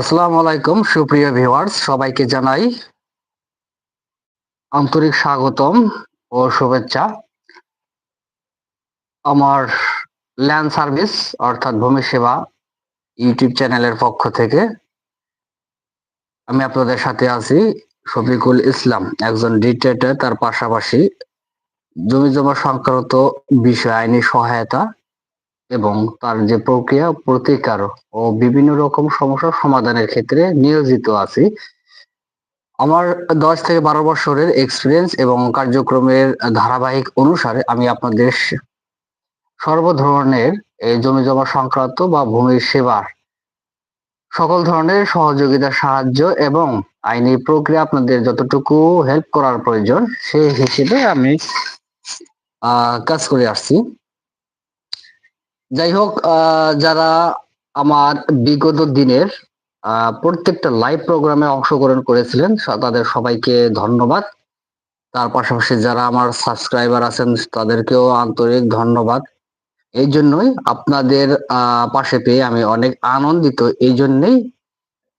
আসসালামু আলাইকুম, সুপ্রিয় ভিউয়ার্স সবাইকে জানাই আন্তরিক স্বাগতম ও শুভেচ্ছা। আমার ল্যান্ড সার্ভিস অর্থাৎ ভূমি সেবা ইউটিউব চ্যানেলের পক্ষ থেকে আমি আপনাদের সাথে আছি শফিকুল ইসলাম, একজন ডিটেটার তার পাশাপাশি জমি জমা সংক্রান্ত বিষয়, আইনি সহায়তা এবং তার যে প্রক্রিয়া, প্রতিকার ও বিভিন্ন রকম সমস্যার সমাধানের ক্ষেত্রে নিয়োজিত আছি। আমার দশ থেকে বারো বছরের এক্সপিরিয়েন্স এবং কার্যক্রমের ধারাবাহিক অনুসারে আমি আপনাদের সর্ব ধরনের জমি জমা সংক্রান্ত বা ভূমি সেবার সকল ধরনের সহযোগিতা সাহায্য এবং আইনি প্রক্রিয়া আপনাদের যতটুকু হেল্প করার প্রয়োজন, সেই হিসেবে আমি কাজ করে আসছি। যাই হোক যারা আমার বিগত দিনের প্রত্যেকটা লাইভ প্রোগ্রামে অংশগ্রহণ করেছিলেন তাদের সবাইকে ধন্যবাদ। তার পাশাপাশি যারা আমার সাবস্ক্রাইবার আছেন, তাদেরকেও আন্তরিক ধন্যবাদ। এই জন্যই আপনাদের পাশে পেয়ে আমি অনেক আনন্দিত। এই জন্যেই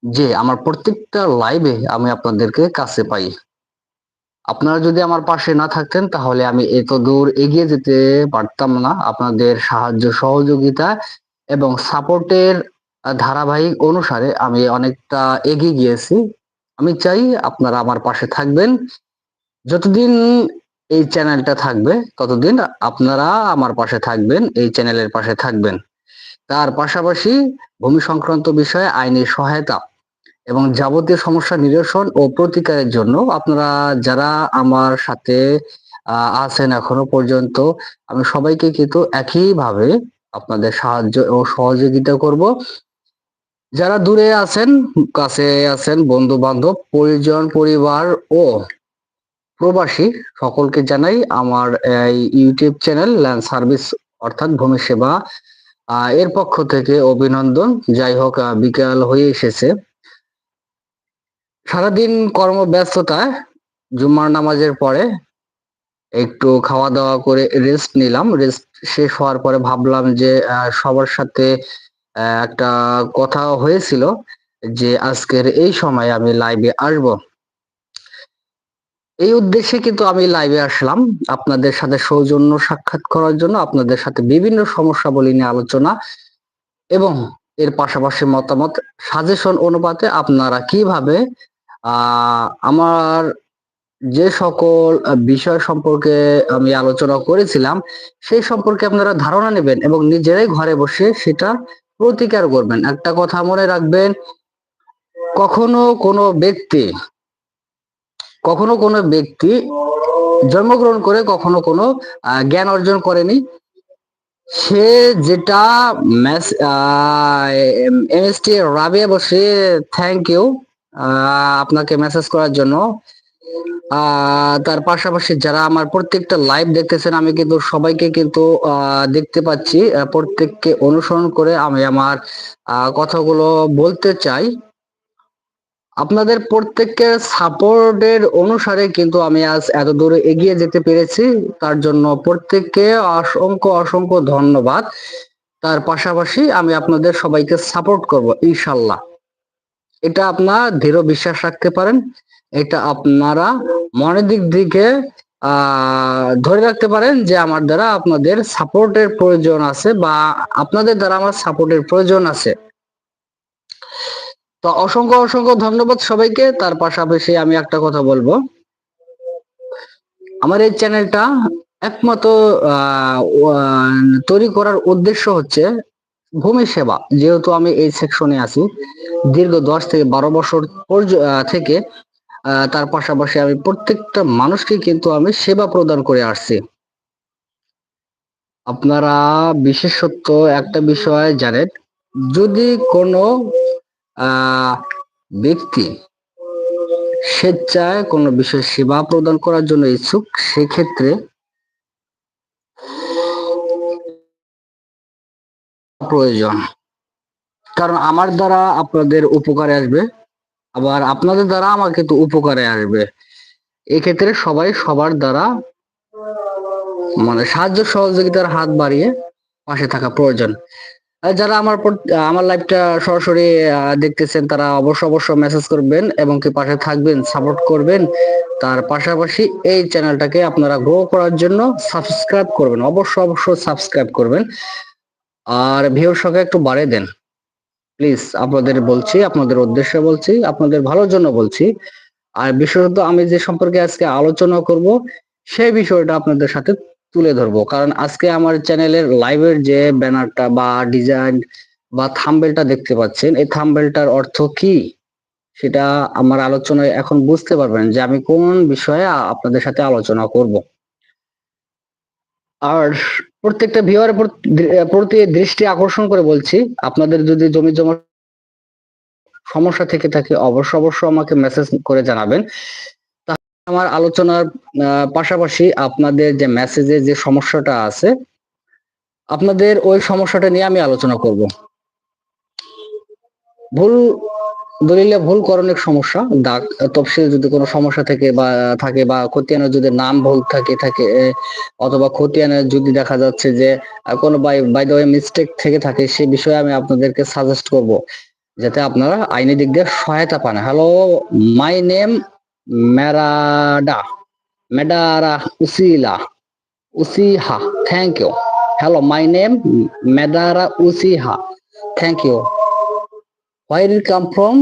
যে আমার প্রত্যেকটা লাইভে আমি আপনাদেরকে কাছে পাই। আপনারা যদি আমার পাশে না থাকতেন, তাহলে আমি এত দূর এগিয়ে যেতে পারতাম না। আপনাদের সাহায্য, সহযোগিতা এবং সাপোর্টের ধারাবাহিক অনুসারে আমি অনেকটা এগিয়ে গিয়েছি। আমি চাই আপনারা আমার পাশে থাকবেন। যতদিন এই চ্যানেলটা থাকবে, ততদিন আপনারা আমার পাশে থাকবেন, এই চ্যানেলের পাশে থাকবেন। তার পাশাপাশি ভূমি সংক্রান্ত বিষয়ে আইনি সহায়তা এবং যাবতীয় সমস্যা নিরসন ও প্রতিকারের জন্য আপনারা যারা আমার সাথে আছেন এখনও পর্যন্ত, আমি সবাইকে কিন্তু একইভাবে আপনাদের সাহায্য ও সহযোগিতা করব। যারা দূরে আছেন, কাছে আছেন বন্ধু বান্ধব পরিজন, পরিবার ও প্রবাসী, সকলকে জানাই আমার এই ইউটিউব চ্যানেল ল্যান্ড সার্ভিস অর্থাৎ ভূমি সেবা এর পক্ষ থেকে অভিনন্দন। যাই হোক বিকাল হয়ে এসেছে। সারাদিন কর্মব্যস্ততায় জুম্মার নামাজের পরে একটু খাওয়া দাওয়া করে রেস্ট নিলাম। রেস্ট শেষ হওয়ার পরে ভাবলাম যে সবার সাথে একটা কথা হয়েছিল যে, আজকের এই সময় আমি লাইভে আসব। এই উদ্দেশ্যে কিন্তু আমি লাইভে আসলাম। আপনাদের সাথে সৌজন্য সাক্ষাৎ করার জন্য আপনাদের সাথে বিভিন্ন সমস্যা বলি নিয়ে আলোচনা এবং এর পাশাপাশি মতামত সাজেশন অনুপাতে আপনারা কীভাবে আমার যে সকল বিষয় সম্পর্কে আমি আলোচনা করেছিলাম, সেই সম্পর্কে আপনারা ধারণা নেবেন এবং নিজেরাই ঘরে বসে সেটা প্রতিকার করবেন। একটা কথা মনে রাখবেন, কখনো কোনো ব্যক্তি, কখনো কোনো ব্যক্তি জন্মগ্রহণ করে কখনো কোনো জ্ঞান অর্জন করেনি, সে যেটা এমএসটি রাবিয়া বসে থ্যাংক ইউ আপনাকে মেসেজ করার জন্য। তার পাশাপাশি যারা আমার প্রত্যেকটা লাইভ দেখতেছেন, আমি কিন্তু সবাইকে কিন্তু দেখতে পাচ্ছি প্রত্যেককে অনুসরণ করে আমি আমার কথাগুলো বলতে চাই। আপনাদের প্রত্যেকের সাপোর্টের অনুসারে কিন্তু আমি আজ এত দূরে এগিয়ে যেতে পেরেছি। তার জন্য প্রত্যেককে অসংখ্য অসংখ্য ধন্যবাদ। তার পাশাপাশি আমি আপনাদের সবাইকে সাপোর্ট করব, ইনশাল্লাহ। এটা আপনার দৃঢ় বিশ্বাস রাখতে পারেন। এটা আপনারা মনের দিক দিকে ধরে রাখতে পারেন যে আমার দ্বারা আপনাদের সাপোর্টের প্রয়োজন আছে বা আপনাদের দ্বারা আমার সাপোর্টের প্রয়োজন আছে। তো অসংখ্য অসংখ্য ধন্যবাদ সবাইকে। তার পাশাপাশি আমি একটা কথা বলব। আমার এই চ্যানেলটা একমাত্র তৈরি করার উদ্দেশ্য হচ্ছে ভূমি সেবা। যেহেতু আমি এই সেকশনে আছি দীর্ঘ দশ থেকে বারো বছর থেকে তার পাশাপাশি আমি প্রত্যেকটা মানুষকে কিন্তু আমি সেবা প্রদান করে আসছি। আপনারা বিশেষত্ব একটা বিষয় জানেন, যদি কোনো ব্যক্তি স্বেচ্ছায় কোনো বিষয় সেবা প্রদান করার জন্য ইচ্ছুক, সেক্ষেত্রে প্রয়োজন। কারণ আমার দ্বারা আপনাদের উপকারে আসবে, আবার আপনাদের দ্বারা আমার কিন্তু উপকারে আসবে। এক্ষেত্রে সবাই সবার দ্বারা মানে সাহায্য সহযোগিতার হাত বাড়িয়ে পাশে থাকা প্রয়োজন। যারা আমার আমার লাইভটা সরাসরি দেখতেছেন, তারা অবশ্য অবশ্য মেসেজ করবেন এবং কি পাশে থাকবেন সাপোর্ট করবেন। তার পাশাপাশি এই চ্যানেলটাকে আপনারা গ্রো করার জন্য সাবস্ক্রাইব করবেন। অবশ্য অবশ্য সাবস্ক্রাইব করবেন। আর ভিউর সংখ্যা একটু বাড়িয়ে দেন। প্লিজ আপনাদের বলছি, আপনাদের উদ্দেশ্যে বলছি, আপনাদের ভালোর জন্য বলছি। আর বিশেষত আমি যে সম্পর্কে আজকে আলোচনা করব, সেই বিষয়টা আপনাদের সাথে তুলে ধরবো। কারণ আজকে আমার চ্যানেলের লাইভের যে ব্যানারটা বা ডিজাইন বা থাম্বেলটা দেখতে পাচ্ছেন, এই থাম্বেলটার অর্থ কি? সেটা আমার আলোচনায় এখন বুঝতে পারবেন যে আমি কোন বিষয়ে আপনাদের সাথে আলোচনা করব। আর প্রত্যেকটা ভিউয়ারের প্রতি দৃষ্টি আকর্ষণ করে বলছি, আপনাদের যদি জমি জমা সমস্যা থেকে থাকে, অবশ্য অবশ্য আমাকে মেসেজ করে জানাবেন। আমার আলোচনার পাশাপাশি আপনাদের যে মেসেজে যে সমস্যাটা আছে, আপনাদের ওই সমস্যাটা নিয়ে আমি আলোচনা করব। ভুল দলিলে ভুল করণিক সমস্যা। দাগ, তফসিল যদি কোনো সমস্যা থেকে বা, থাকে বা খতিয়ানের যদি নাম ভুল থাকে থাকে অথবা খতিয়ানের যদি দেখা যাচ্ছে যে কোনো বাই দ্য মিস্টেক থেকে থাকে, সে বিষয়ে আমি আপনাদেরকে সাজেস্ট করব। যাতে আপনারা আইনি দিক দিয়ে সহায়তা পান। হ্যালো মাই নেম মেরাডা ম্যাডারা উসিলা Uchiha thank you hello my name Madara Uchiha thank you where it come from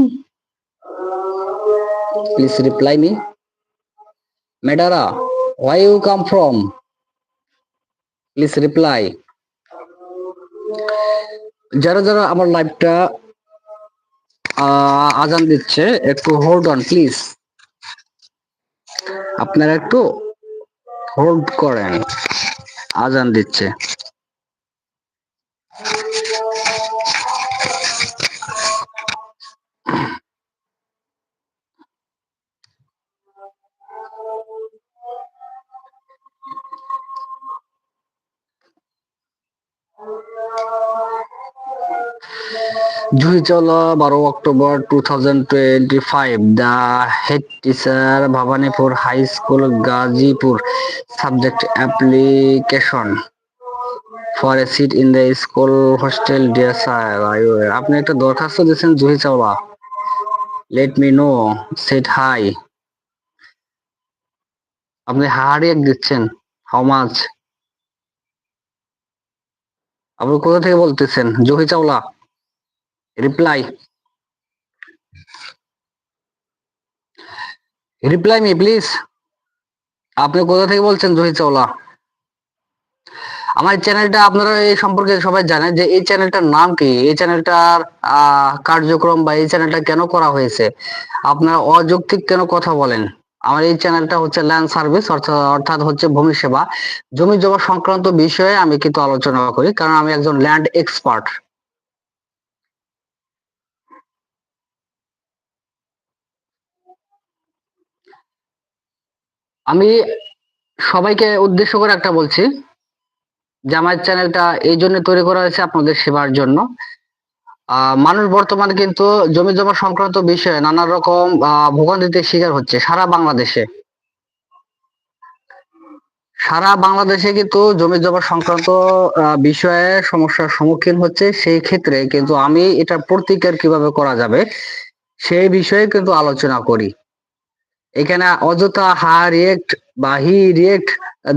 please reply me medara why you come from please reply যারা যারা আমার লাইভটা আজান দিচ্ছে একটু হোল্ড অন প্লিজ আপনারা একটু হোল্ড করেন আজান দিচ্ছে চাওলা বারো October two thousand twenty five the head teacher Bhawanipur high school, Gazipur. Subject application for a seat in the school hostel, dear sir আপনি একটা দরখাস্ত দিয়েছেন, Juhi Chawla. Let me know set high আপনি হাড়ি এক দিচ্ছেন হাউ মাছ আপনি কোথা থেকে বলতেছেন, Juhi Chawla? Reply reply me please আপনি কোথা থেকে বলছেন, জহির চাওলা? আমার চ্যানেলটা আপনারা এই সম্পর্কে সবাই জানেন যে এই চ্যানেলটার নাম কি? এই চ্যানেলটার কার্যক্রম বা এই চ্যানেলটা কেন করা হয়েছে? আপনারা অযৌক্তিক কেন কথা বলেন? আমার এই চ্যানেলটা হচ্ছে ল্যান্ড সার্ভিস অর্থাৎ হচ্ছে ভূমি সেবা। জমি জমা সংক্রান্ত বিষয়ে আমি কিন্তু আলোচনা করি, কারণ আমি একজন ল্যান্ড এক্সপার্ট আমি সবাইকে উদ্দেশ্য করে একটা বলছি। আমার চ্যানেলটা এই জন্য তৈরি করা হয়েছে আপনাদের সেবার জন্য। মানুষ বর্তমানে কিন্তু জমি জমা সংক্রান্ত বিষয়ে নানা রকম ভোগান্তিতে শিকার হচ্ছে সারা বাংলাদেশে। সারা বাংলাদেশে কিন্তু জমি জমা সংক্রান্ত বিষয়ে সমস্যার সম্মুখীন হচ্ছে। সেই ক্ষেত্রে কিন্তু আমি এটা প্রতিকার কীভাবে করা যাবে, সেই বিষয়ে কিন্তু আলোচনা করি। এখানে অযথা হা রিয়েক্ট বা হি রিয়েক্ট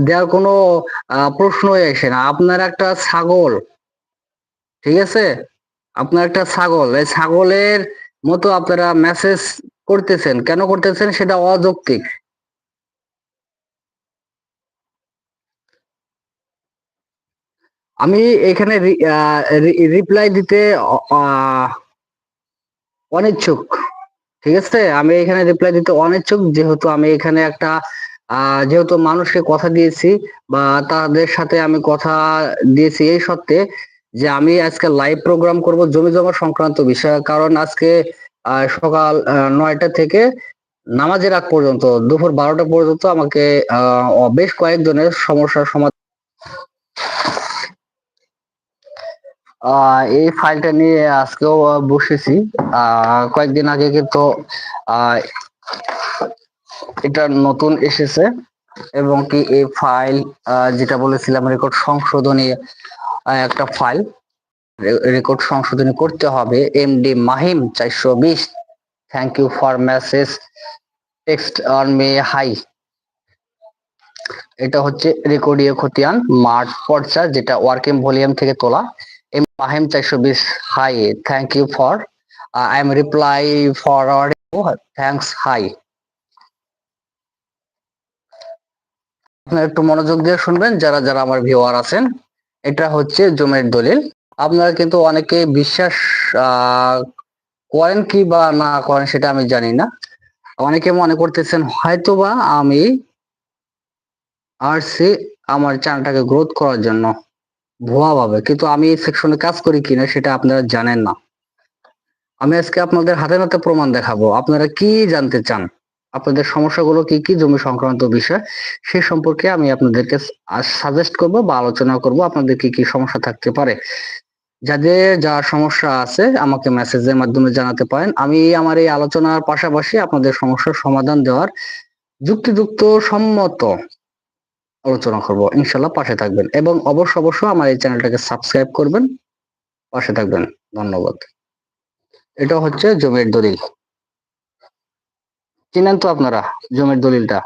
দেওয়ার কোনো প্রশ্নই আসে না। আপনার একটা ছাগল, ঠিক আছে? আপনার একটা ছাগল, এই ছাগলের মতো আপনারা মেসেজ করতেছেন। কেন করতেছেন? সেটা অযৌক্তিক। আমি এখানে রিপ্লাই দিতে অনিচ্ছুক। ঠিক আছে? আমি এখানে রিপ্লাই দিতে অনিচ্ছুক, যেহেতু আমি এখানে একটা যেহেতু মানুষকে কথা দিয়েছি বা তাদের সাথে আমি কথা দিয়েছি এই সত্ত্বে যে আমি আজকে লাইভ প্রোগ্রাম করব জমি জমা সংক্রান্ত বিষয়। কারণ আজকে সকাল নয়টা থেকে নামাজের আগ পর্যন্ত, দুপুর বারোটা পর্যন্ত আমাকে বেশ কয়েকজনের সমস্যার সমাধান এই ফাইলটা নিয়ে আজকেও বসেছি। কয়েকদিন আগে কিন্তু এটা নতুন এসেছে এবং কি এই ফাইল যেটা বলেছিলাম রেকর্ড সংশোধনী একটা ফাইল রেকর্ড সংশোধনী করতে হবে। এমডি মাহিম চারশো বিশ thank you for message text on me hi এটা হচ্ছে রেকর্ডিও খতিয়ান, মাঠ পর্চা, যেটা ওয়ার্কিং ভলিউম থেকে তোলা। এম মাহিম চারশো বিশ hi thank you for I am reply for thanks hi আপনারা একটু মনোযোগ দিয়ে শুনবেন, যারা যারা আমার ভিউয়ার আছেন, এটা হচ্ছে জমির দলিল। আপনারা কিন্তু অনেকে বিশ্বাস করেন কি বা না করেন সেটা আমি জানি না। অনেকে মনে করতেছেন, হয়তোবা আমি আসছি আমার চ্যানেলটাকে গ্রোথ করার জন্য ভুয়া ভাবে, কিন্তু আমি এই সেকশনে কাজ করি কিনা সেটা আপনারা জানেন না। আমি আজকে আপনাদের হাতে নাতে প্রমাণ দেখাবো। আপনারা কি জানতে চান? আপনাদের সমস্যাগুলো কি কি জমি সংক্রান্ত বিষয়, সে সম্পর্কে আমি আপনাদেরকে সাজেস্ট করব বা আলোচনা করব। আপনাদের কি কি সমস্যা থাকতে পারে? যাদের যা সমস্যা আছে, আমাকে মেসেজের মাধ্যমে জানাতে পারেন। আমি আমার এই আলোচনার পাশাপাশি আপনাদের সমস্যার সমাধান দেওয়ার যুক্তিযুক্ত সম্মত আলোচনা করব। ইনশাল্লাহ পাশে থাকবেন। এবং অবশ্য অবশ্য আমার এই চ্যানেলটাকে সাবস্ক্রাইব করবেন, পাশে থাকবেন। ধন্যবাদ। এটা হচ্ছে জমির দলিল। চিনেন তো আপনারা জমির দলিলটা।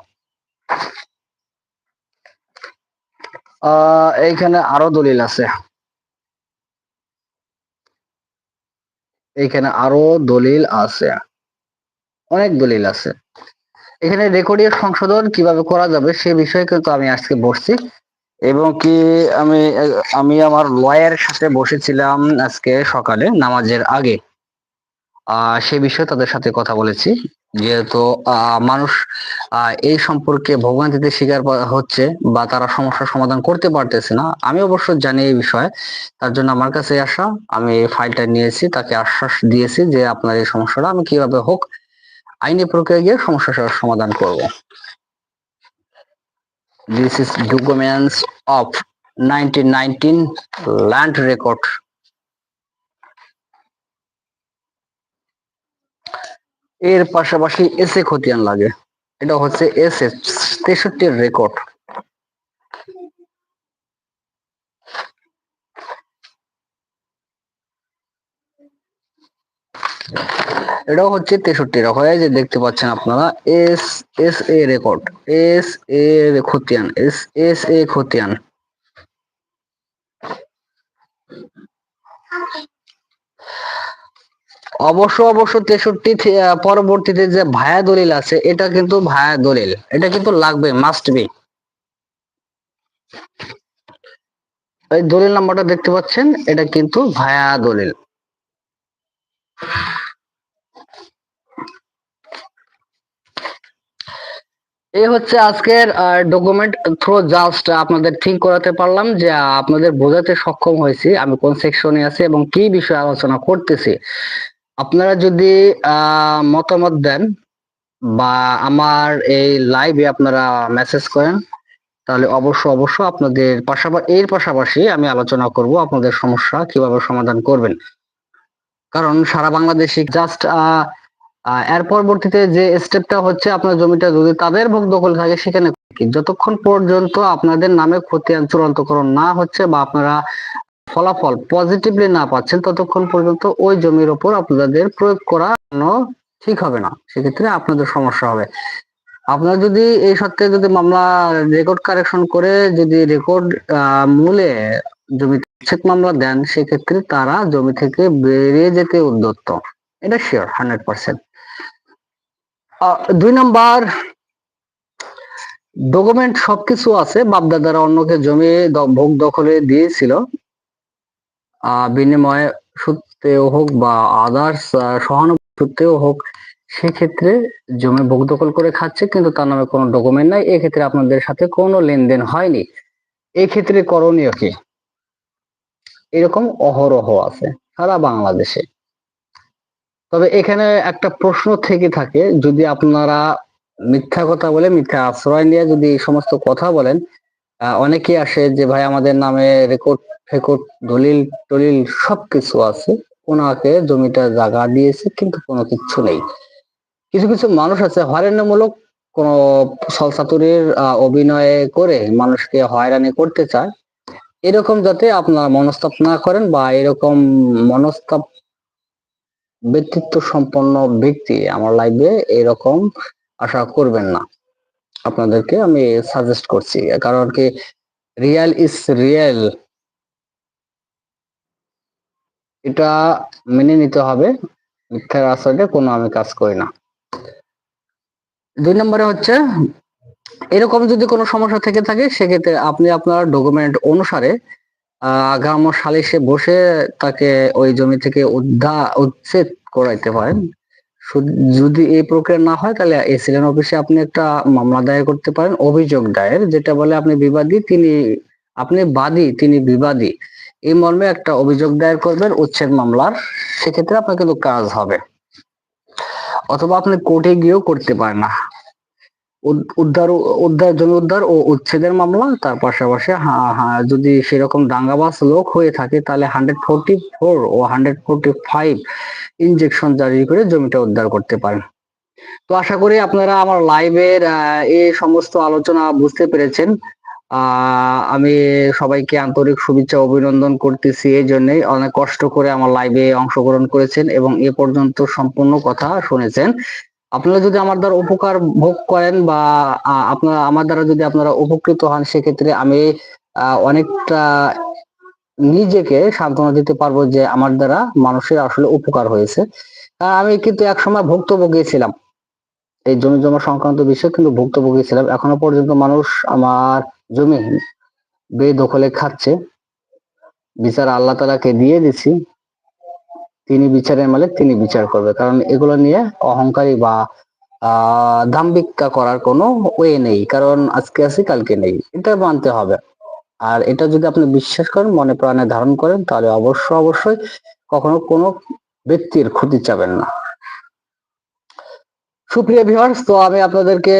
আহ, এইখানে আরও দলিল আছে। এইখানে আরও দলিল আছে। অনেক দলিল আছে। এখানে রেকর্ডিং সংশোধন কীভাবে করা যাবে সে বিষয়ে কিন্তু আমি আজকে বসছি। এবং কি আমি আমি আমার লয়ারের সাথে বসেছিলাম আজকে সকালে নামাজের আগে। আহ, সে বিষয়ে তাদের সাথে কথা বলেছি। যেহেতু মানুষ এই সম্পর্কে ভোগান্তিতে শিকার হচ্ছে বা তারা সমস্যার সমাধান করতে পারতেছে না। আমি অবশ্য জানি এই বিষয়ে। তার জন্য আমার কাছে আসা, আমি ফাইলটা নিয়েছি, তাকে আশ্বাস দিয়েছি যে আপনার এই সমস্যাটা আমি কীভাবে হোক আইনি প্রক্রিয়া গিয়ে সমস্যার সমাধান করব। This is documents of nineteen nineteen land record এর পাশাপাশি এসে খতিয়ান লাগে। এটা হচ্ছে এস এ তেষট্টির রেকর্ড এটাও হচ্ছে তেষট্টির হয়ে যে দেখতে পাচ্ছেন আপনারা, S S A record S A খতিয়ান এস এস এ খতিয়ান। অবশ্য অবশ্য তেষট্টি পরবর্তীতে যে ভায়া দলিল আছে, এটা কিন্তু ভায়া দলিল। এটা কিন্তু লাগবে মাস্ট বি এই দলিল নাম্বারটা দেখতে পাচ্ছেন, এটা কিন্তু ভায়া দলিল। এই হচ্ছে আজকের ডকুমেন্ট থ্রো জাস্ট আপনাদের ঠিক করাতে পারলাম যে আপনাদের বোঝাতে সক্ষম হয়েছি আমি কোন সেকশনে আছি এবং কি বিষয়ে আলোচনা করতেছি। আপনারা যদি আহ, মতামত দেন বা আমার এই লাইভে আপনারা মেসেজ করেন তাহলে অবশ্য অবশ্য আপনাদের পাশাপাশি এর পাশাপাশি আমি আলোচনা করব আপনাদের সমস্যা কীভাবে সমাধান করবেন। কারণ সারা বাংলাদেশে জাস্ট এর পরবর্তীতে যে স্টেপটা হচ্ছে আপনার জমিটা যদি তাদের ভোগ দখল থাকে, সেখানে যতক্ষণ পর্যন্ত আপনাদের নামে খতিয়ান চূড়ান্তকরণ না হচ্ছে বা আপনারা ফলাফল পজিটিভলি না পাচ্ছেন, ততক্ষণ পর্যন্ত ওই জমির ওপর আপনাদের প্রয়োগ করা ঠিক হবে না। সেক্ষেত্রে আপনাদের সমস্যা হবে। আপনার যদি এই সত্ত্বে যদি মামলা রেকর্ড কারেকশন করে যদি রেকর্ড মূলে জমি মামলা দেন, সেক্ষেত্রে তারা জমি থেকে বেরিয়ে যেতে উদ্যত। এটা শিওর হান্ড্রেড পার্সেন্ট দুই নাম্বার ডকুমেন্ট সবকিছু আছে, বাপদাদারা অন্যকে জমি ভোগ দখলে দিয়েছিল। বিনিময়ে সূত্রেও হোক বা আদার্স সহানুভূতি সূত্রেও হোক, সেক্ষেত্রে জমি ভোগ দখল করে খাচ্ছে, কিন্তু তার নামে কোনো ডকুমেন্ট নাই। এক্ষেত্রে আপনাদের সাথে কোনো লেনদেন হয়নি। এক্ষেত্রে করণীয় কি? এরকম অহরহ আছে সারা বাংলাদেশে। তবে এখানে একটা প্রশ্ন থেকে থাকে যদি আপনারা মিথ্যা কথা বলে মিথ্যা আশ্রয় নিয়ে যদি এই সমস্ত কথা বলেন অনেকে আসে যে ভাই আমাদের নামে রেকর্ড ফেকর্ড দলিল টলিল সবকিছু আছে। ওনাকে জমিটা জায়গা দিয়েছে কিন্তু কোনো কিচ্ছু নেই। কিছু কিছু মানুষ আছে হয়রানিমূলক কোন ছলচাতুরির আহ, অভিনয় করে মানুষকে হয়রানি করতে চায়। এরকম যাতে আপনারা মনস্তাপ না করেন বা এরকম মনস্তাপ ব্যক্তিত্ব সম্পন্ন ব্যক্তি আমার লাইফে এরকম আশা করবেন না। আপনাদেরকে আমি সাজেস্ট করছি, কারণ কি রিয়েল ইজ রিয়েল এটা মেনে নিতে হবে মিথ্যার আসলে কোনো আমি কাজ করি না। দুই নম্বরে হচ্ছে, এরকম যদি কোনো সমস্যা থেকে থাকে, সেক্ষেত্রে আপনি আপনার ডকুমেন্ট অনুসারে আগাম সালিশে বসে তাকে ওই জমি থেকে উদ্ধা উচ্ছেদ করাইতে পারেন। যদি এই প্রক্রিয়া না হয়, তাহলে এসিলেন অফিসে আপনি একটা মামলা দায়ের করতে পারেন, অভিযোগ দায়ের, যেটা বলে আপনি বিবাদী, তিনি, আপনি বাদী, তিনি বিবাদী। এই মর্মে একটা অভিযোগ দায়ের করবেন, উচ্ছেদ মামলার, সেক্ষেত্রে আপনার কিন্তু কাজ হবে। অথবা আপনি কোর্টে গিয়েও করতে পারেন না। উদ্ধার উদ্ধার জমি উদ্ধার ও উচ্ছেদের মামলা, তার পাশাপাশি যদি সেরকম দাঙ্গাবাজ লোক হয়ে থাকে, তাহলে হান্ড্রেড ফোরটি ফোর ও হান্ড্রেড ফোরটি ফাইভ ইনজেকশন জারি করে জমিটা উদ্ধার করতে পারেন। তো আশা করি আপনারা আমার লাইভের এই সমস্ত আলোচনা বুঝতে পেরেছেন। আমি সবাইকে আন্তরিক শুভেচ্ছা অভিনন্দন করতেছি এই জন্যই। অনেক কষ্ট করে আমার লাইভে অংশগ্রহণ করেছেন এবং এ পর্যন্ত সম্পূর্ণ কথা শুনেছেন। আপনারা যদি আমার দ্বারা উপকার ভোগ করেন বা আপনারা, আমার দ্বারা যদি আপনারা উপকৃত হন, সেক্ষেত্রে আমি অনেকটা নিজেকে সান্ত্বনা দিতে পারব যে আমার দ্বারা মানুষের আসলে উপকার হয়েছে। আমি কিন্তু একসময় ভুক্তভোগী ছিলাম। এই জমি জমা সংক্রান্ত বিষয়ে কিন্তু ভুক্তভোগী ছিলাম। এখনও পর্যন্ত মানুষ আমার জমি বেদখলে খাচ্ছে। বিচার আল্লাহ তালাকে দিয়ে দিছি। তিনি বিচারের মালিক, তিনি বিচার করবে। কারণ এগুলো নিয়ে অহংকারী বা আহ দাম্ভিকতা করার কোনো ওয়ে নেই। কারণ আজকে আছি, কালকে নেই। এটা মানতে হবে। আর এটা যদি আপনি বিশ্বাস করেন, মনে প্রাণে ধারণ করেন, তাহলে অবশ্য অবশ্যই কখনো কোনো ব্যক্তির ক্ষতি চাবেন না। সুপ্রিয় ভিউয়ার্স তো আমি আপনাদেরকে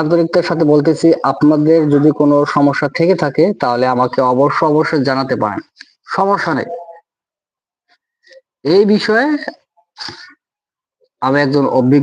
আন্তরিকতার সাথে বলতেছি, আপনাদের যদি কোনো সমস্যা থেকে থাকে, তাহলে আমাকে অবশ্য অবশ্যই জানাতে পারেন। সমস্যা নেই। এই বিষয়ে আমি একজন অভিজ্ঞ